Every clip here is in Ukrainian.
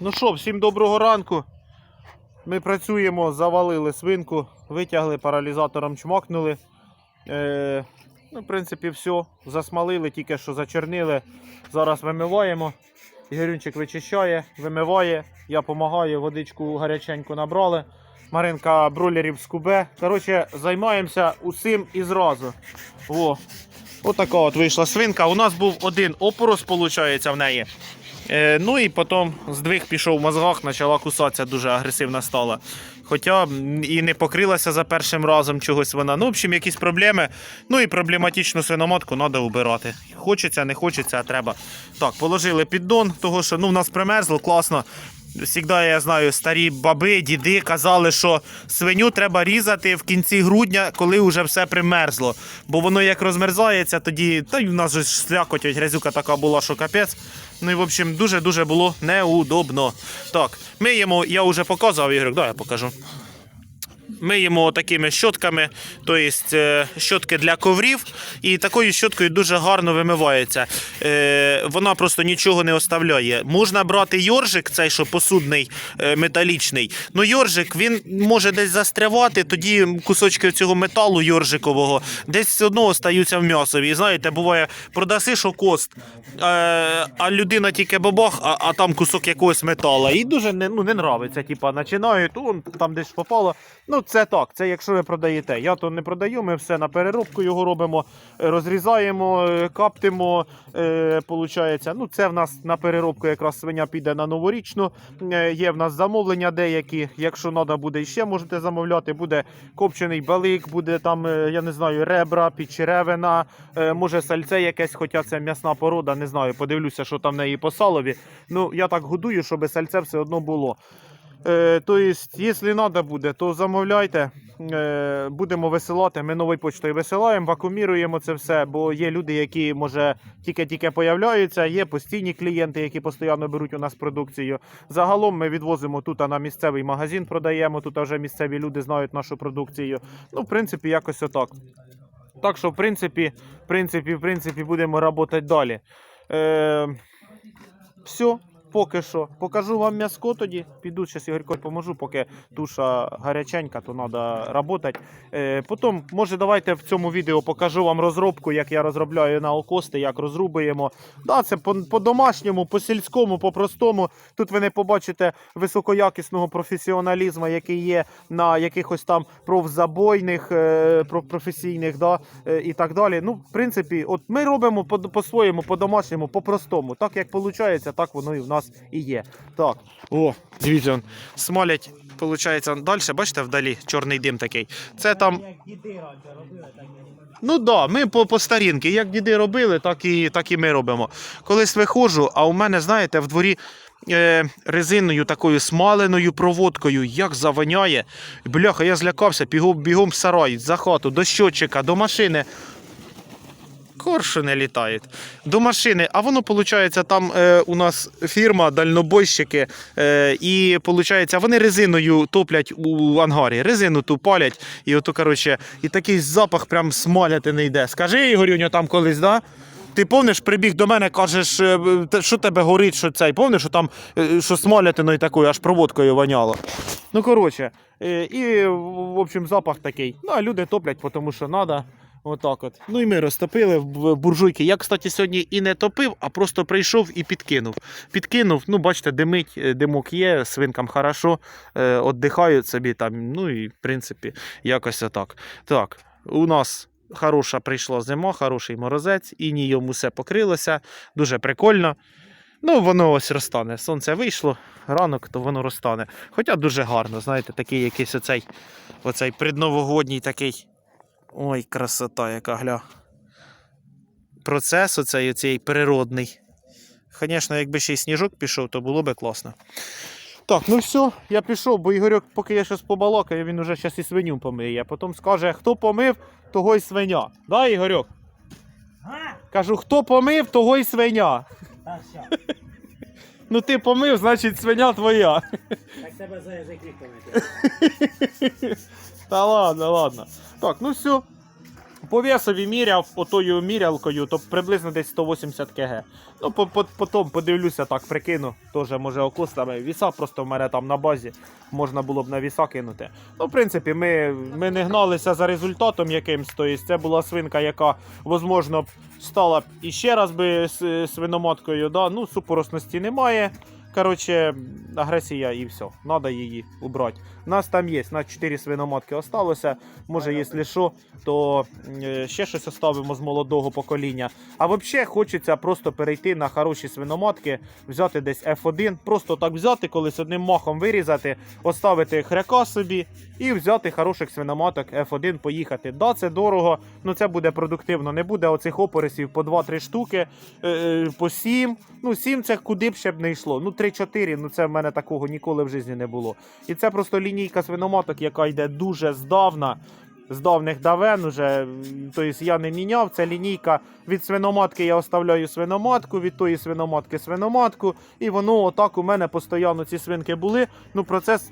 Ну що, всім доброго ранку. Ми працюємо, завалили свинку, витягли, паралізатором чмокнули. Е, ну, в принципі, все. Засмалили, тільки що зачернили. Зараз вимиваємо. Ігорюнчик вичищає, вимиває. Я допомагаю, водичку гаряченьку набрали. Маринка бролерів скубе. Коротше, займаємося усім і зразу. О, отака от вийшла свинка. У нас був один опорос, виходить, в неї. Е, ну і потім здвиг пішов в мозгах, почала кусатися, дуже агресивна стала. Хоча і не покрилася за першим разом чогось вона. Ну, в общем, якісь проблеми. Ну і проблематичну свиноматку треба убирати. Хочеться, не хочеться, а треба. Так, положили піддон, того що ну, в нас примерзло, класно. Всігда я знаю, старі баби, діди казали, що свиню треба різати в кінці грудня, коли вже все примерзло. Бо воно як розмерзається, тоді. Та й в нас же слякоть, грязюка така була, що капець. Ну і в общем, дуже-дуже було неудобно. Так, миємо, я вже показував, Ігор, да, я покажу. Миємо такими щотками, тобто щотки для коврів, і такою щоткою дуже гарно вимивається. Е, Вона просто нічого не оставляє. Можна брати йоржик, цей що посудний е, металічний. Ну йоржик він може десь застрявати, тоді кусочки цього металу йоржикового десь все одно остаються в м'ясові. І знаєте, буває, продаси що кост, а людина тільки бабах, а, а там кусок якогось металу. І дуже не, ну, не нравиться. Типа, починають, там десь попало. Ну, це так, це якщо ви продаєте. Я то не продаю, ми все на переробку його робимо, е, розрізаємо, е, каптимо. Е, получається. Ну, це в нас на переробку якраз свиня піде на новорічну. Є в нас замовлення деякі. Якщо треба буде ще можете замовляти. Буде копчений балик, буде там, я не знаю, ребра, підчеревина, може сальце якесь, хоча це м'ясна порода, не знаю. Подивлюся, що там в неї по салові. Ну, я так годую, щоб сальце все одно було. Е, то есть, якщо треба буде, то замовляйте. Е, будемо висилати. Ми новою почтою висилаємо, вакууміруємо це все, бо є люди, які може тільки-тільки появляються, є постійні клієнти, які постійно беруть у нас продукцію. Загалом ми відвозимо тут на місцевий магазин, продаємо. Тут вже місцеві люди знають нашу продукцію. Ну, в принципі, якось отак. Так що, в принципі, в принципі, в принципі, будемо працювати далі. Е, все, поки що. Покажу вам м'яско тоді. Піду зараз Ігорько поможу, поки туша гаряченька, то треба працювати. Е, потім, може, давайте в цьому відео покажу вам розробку, як я розробляю на окости, як розрубуємо. Да, це по- по-домашньому, по-сільському, по-простому. Тут ви не побачите високоякісного професіоналізму, який є на якихось там профзабойних, е, професійних, да, е, і так далі. Ну, в принципі, от ми робимо по- по-своєму, по-домашньому, по-простому. Так як виходить, так воно і в нас і є. Так, о, дивіться, смалять, виходить, далі, бачите, вдалі чорний дим такий. Це там. Ну так, да, ми по, по старінки. Як діди робили, так і, так і ми робимо. Колись виходжу, а у мене, знаєте, в дворі. Е, резиною такою смаленою проводкою, як завоняє. Бляха, я злякався, бігом, бігом в сарай, за хату, до щотчика, до машини. Коршуни літають. До машини. А воно, виходить, там е, у нас фірма, дальнобойщики, е, і виходить, вони резиною топлять у ангарі. Резину ту палять, і ото, коротше, і такий запах прям смаляти не йде. Скажи, Ігорюню, там колись, да? Ти помниш, прибіг до мене, кажеш, е, що тебе горить, що цей. Помниш, що там е, що смалятиною такою, аж проводкою воняло. Ну, коротше, е, і, в общем, запах такий. Ну, а люди топлять, тому що треба. Отак от. Ну і ми розтопили в буржуйки. Я, кстати, сьогодні і не топив, а просто прийшов і підкинув. Підкинув, ну, бачите, димить, е, димок є, свинкам хорошо, е, віддихають собі там. Ну і в принципі, якось отак. Так, у нас хороша прийшла зима, хороший морозець, інієм усе покрилося, дуже прикольно. Ну, воно ось розтане. Сонце вийшло, ранок, то воно розтане. Хоча дуже гарно, знаєте, такий якийсь оцей, оцей предновогодній такий. Ой, красота, яка гля. Процес оцей, оцей природний. Звісно, якби ще й сніжок пішов, то було би класно. Так, ну все, я пішов, бо Ігорьок, поки я щось побалакаю, він уже зараз і свиню помиє. Потім скаже, хто помив, того й свиня. Да, Ігорьок? Кажу, хто помив, того й свиня. Так, що? Ну ти помив, значить свиня твоя. Так себе за язик віками. Та ладно, ладно. Так, ну все. По весові міряв отою мірялкою, то приблизно десь 180 кг. Ну, по, по, потім подивлюся, так прикину. Теж може окустами. Віса просто в мене там на базі. Можна було б на віса кинути. Ну, в принципі, ми, ми не гналися за результатом якимсь. Тобто це була свинка, яка, можливо, стала б іще раз би свиноматкою. Да? Ну, супоросності немає. Коротше, агресія і все. Надо її убрати. У нас там є, на 4 свиноматки осталося. Може, якщо що, то е, ще щось оставимо з молодого покоління. А взагалі хочеться просто перейти на хороші свиноматки, взяти десь F1, просто так взяти, колись одним махом вирізати, оставити хряка собі і взяти хороших свиноматок F1, поїхати. Да, це дорого, ну це буде продуктивно. Не буде оцих опорисів по 2-3 штуки, е, е, по 7. Ну, 7 це куди б ще б не йшло. Ну, 3-4, ну це в мене такого ніколи в житті не було. І це просто лінійка свиноматок, яка йде дуже здавна. З давних давен уже, тобто я не міняв. Це лінійка від свиноматки я оставляю свиноматку, від тої свиноматки свиноматку. І воно отак у мене постійно ці свинки були. Ну, процес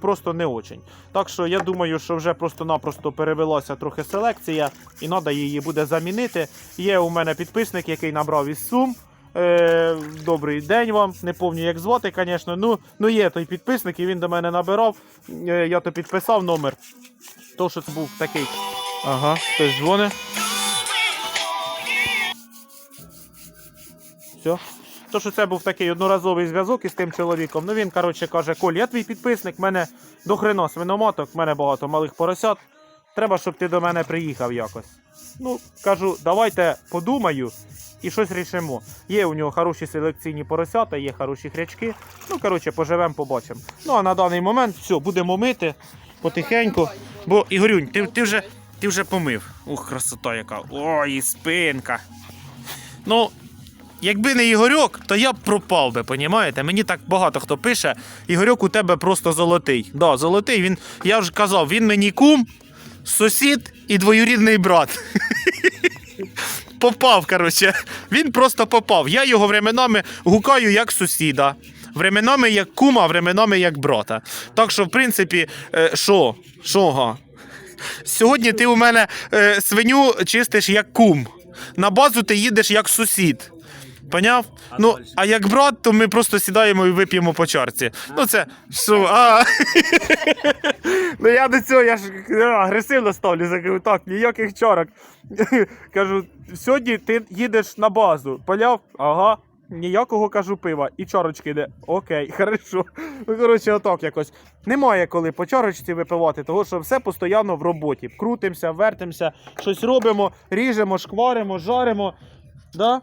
просто не очень. Так що я думаю, що вже просто-напросто перевелася трохи селекція, і треба її буде замінити. Є у мене підписник, який набрав із сум. Е, добрий день вам. Не пам'ятаю, як звати, звісно. Ну, ну є той підписник, і він до мене набирав. Е, я то підписав номер. То, що це був такий. Ага, хтось дзвонить. Все. То, що це був такий одноразовий зв'язок із тим чоловіком. Ну він, коротше, каже: Коль, я твій підписник, мене до хрена свиноматок, в мене багато малих поросят. Треба, щоб ти до мене приїхав якось. Ну, кажу, давайте подумаю і щось рішимо. Є у нього хороші селекційні поросята, є хороші хрячки. Ну, коротше, поживемо, побачимо. Ну, а на даний момент все, будемо мити потихеньку. Бо, Ігорюнь, ти, ти, вже, ти вже помив. Ух, красота яка. Ой, і спинка. Ну, якби не Ігорьок, то я б пропав би, понімаєте? Мені так багато хто пише. Ігорьок у тебе просто золотий. Да, золотий, він, я вже казав, він мені кум, сусід і двоюрідний брат. Попав, коротше. Він просто попав. Я його временами гукаю як сусіда. Временами як кума, временами як брата. Так що, в принципі, що? Що, га? Сьогодні ти у мене е, свиню чистиш як кум. На базу ти їдеш як сусід. Поняв? Ну, а як брат, то ми просто сідаємо і вип'ємо по чарці. Ну це що, а. ну я до цього я ж е, агресивно ставлю, кажу, так, ніяких чарок. кажу, сьогодні ти їдеш на базу. Поняв? Ага. Ніякого кажу пива і чарочки йде. Окей, хорошо. Ну, коротше, отак якось. Немає коли по чарочці випивати, того що все постійно в роботі. Крутимося, вертимося, щось робимо, ріжемо, шкваримо, жаримо. Да?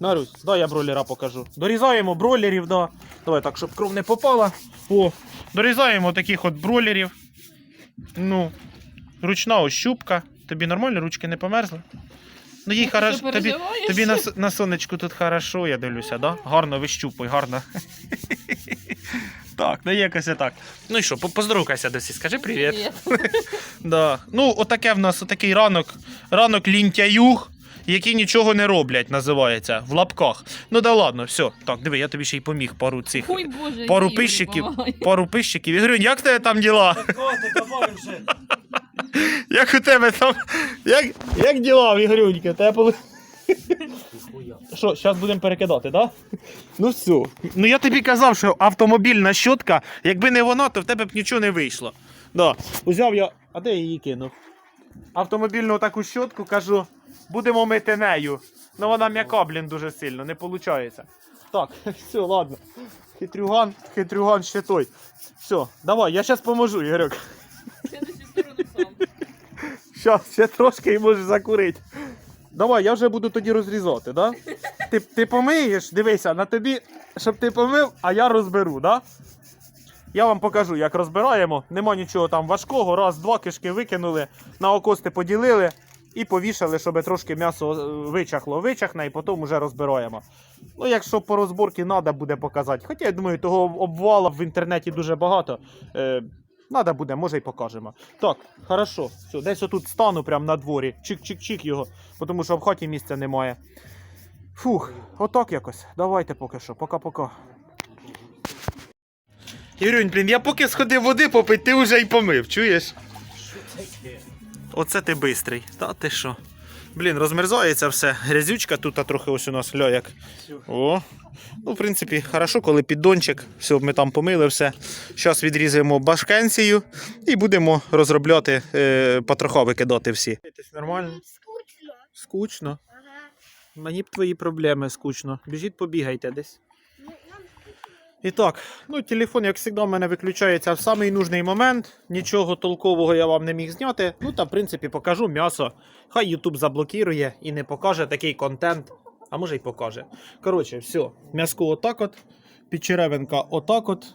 Нарусь, дай я бройлера покажу. Дорізаємо бройлерів, да. Давай так, щоб кров не попала. О, дорізаємо таких от бройлерів. Ну, ручна ощупка. Тобі нормально, ручки не померзли? Ну, їй що, Тобі, тобі на, на сонечку тут хорошо, я дивлюся, да? Гарно вищупуй, гарно. Так, ну якось так. Ну і що, по- поздоровкайся досі, скажи привіт. Привіт. Да. Ну, отаке в нас отакий ранок, ранок лінтяюг, які нічого не роблять, називається, в лапках. Ну да ладно, все. Так, диви, я тобі ще й поміг пару цих. Ой, Боже, Пару Ігор пищиків, допомагає. пару пищиків. Ігорюнь, як в тебе там діла? Вже. Як у тебе там. Як, як діла, Ігорюнька? Тебе поли- Що, зараз будемо перекидати, так? Да? Ну все. Ну я тобі казав, що автомобільна щотка, якби не вона, то в тебе б нічого не вийшло. Да. Узяв я. А де я її кинув? Автомобільну таку щотку, кажу, будемо мити нею. Ну вона м'яка, блін, дуже сильно, не виходить. Так, все, ладно. Хитрюган, хитрюган ще той. Все, давай, я зараз поможу, сам. Щас, ще трошки і можеш закурити. Давай, я вже буду тоді розрізати, да? Ти, ти помиєш, дивися, на тобі, щоб ти помив, а я розберу, да? Я вам покажу, як розбираємо. Нема нічого там важкого. Раз, два кишки викинули, на окости поділили і повішали, щоб трошки м'ясо е, вичахло. Вичахне і потім вже розбираємо. Ну, якщо по розборці треба буде показати. Хоча я думаю, того обвала в інтернеті дуже багато. Е, Надо буде, може й покажемо. Так, хорошо. Все, десь отут стану прямо на дворі. Чик-чик-чик його, тому що в хаті місця немає. Фух, отак якось. Давайте поки що. Пока-пока. Ірюнь, блін, я поки сходив води попити, ти вже й помив, чуєш? Що таке? Оце ти бистрий. Та ти що? Блін, розмерзається все. Грязючка тут а трохи ось у нас ляяк. О. Ну, в принципі, хорошо, коли піддончик. Все, ми там помили все. Зараз відрізаємо башкенцію і будемо розробляти, е, потроха викидати всі. Нормально? Скучно. Скучно. Ага. Мені б твої проблеми скучно. Біжіть, побігайте десь. І так, ну телефон, як завжди, в мене виключається в самий нужний момент. Нічого толкового я вам не міг зняти. Ну та в принципі покажу м'ясо. Хай YouTube заблокірує і не покаже такий контент. А може й покаже. Коротше, все, м'яско отак от, підчеревинка отак от.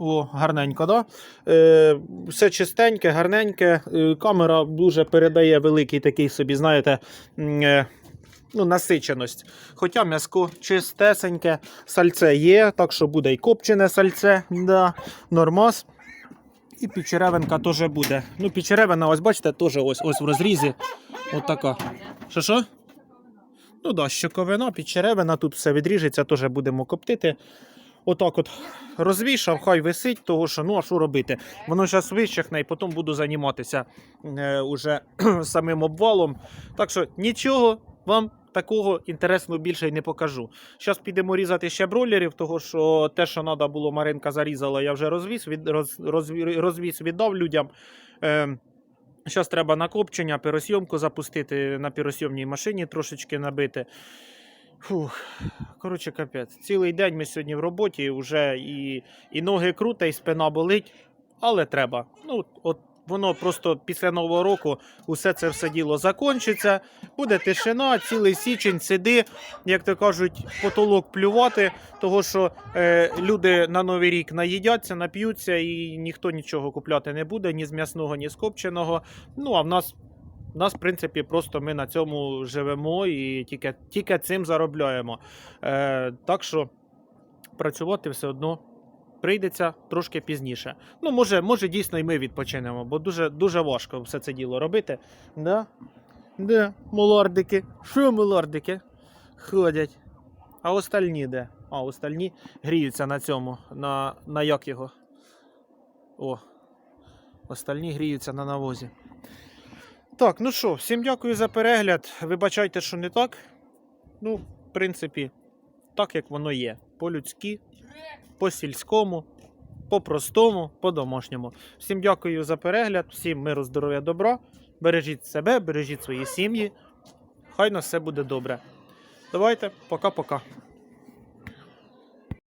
О, гарненько, да? Е, все чистеньке, гарненьке. Е, камера дуже передає великий такий собі, знаєте, е, ну, насиченість. Хоча м'яско чистесеньке, сальце є, так що буде і копчене сальце, да, нормас. І підчеревинка теж буде. Ну, підчеревина, ось бачите, теж ось, ось в розрізі. От така. Що що? Ну да, щоковина, підчеревина, тут все відріжеться, теж будемо коптити. Отак от розвішав, хай висить, того що ну а що робити? Воно зараз вищахне і потім буду займатися е, уже самим обвалом. Так що нічого вам такого інтересного більше й не покажу. Зараз підемо різати ще бройлерів, того що те, що треба було, Маринка зарізала, я вже розвіз, від, роз, розві- розвіз віддав людям. Е, Зараз треба на копчення, піросйомку запустити на піросйомній машині трошечки набити. Фух, коротше, капець. Цілий день ми сьогодні в роботі, вже і, і ноги круто, і спина болить, але треба. Ну, от воно просто після Нового року усе це все діло закінчиться. Буде тишина, цілий січень сиди, як то кажуть, потолок плювати, того що е, люди на Новий рік наїдяться, нап'ються, і ніхто нічого купляти не буде, ні з м'ясного, ні з копченого. Ну а в нас. У нас, в принципі, просто ми на цьому живемо і тільки, тільки цим заробляємо. Е, так що працювати все одно прийдеться трошки пізніше. Ну, може, може дійсно і ми відпочинемо, бо дуже, дуже важко все це діло робити. Да? Да, молодики. Що молодики? Ходять. А остальні де? А, остальні гріються на цьому, на, на як його. О. Остальні гріються на навозі. Так, ну що, всім дякую за перегляд. Вибачайте, що не так. Ну, в принципі, так як воно є. По-людськи, по-сільському, по-простому, по-домашньому. Всім дякую за перегляд, всім миру, здоров'я, добра. Бережіть себе, бережіть свої сім'ї. Хай на все буде добре. Давайте, пока-пока.